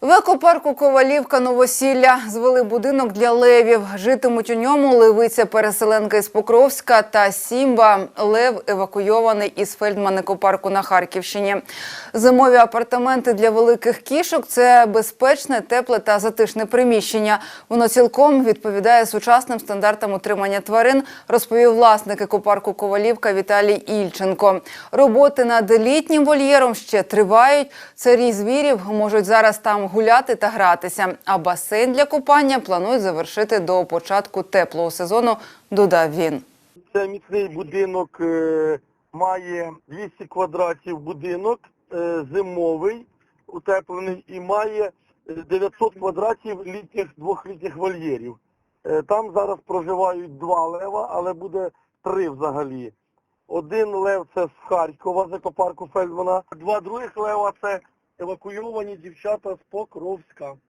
В екопарку Ковалівка Новосілля звели будинок для левів. Житимуть у ньому левиця переселенка із Покровська та Сімба. Лев евакуйований із Фельдман-екопарку на Харківщині. Зимові апартаменти для великих кішок це безпечне, тепле та затишне приміщення. Воно цілком відповідає сучасним стандартам утримання тварин, розповів власник екопарку Ковалівка Віталій Ільченко. Роботи над літнім вольєром ще тривають. Царі звірів можуть зараз там гуляти та гратися. А басейн для купання планують завершити до початку теплого сезону, додав він. Це міцний будинок, е, має 200 квадратів будинок, е, зимовий, утеплений, і має е, 900 квадратів літніх, двохлітніх вольєрів. Е, Там зараз проживають два лева, але буде три взагалі. Один лев це з Харкова, з екопарку Фельдмана, два других лева це евакуйовані дівчата з Покровська.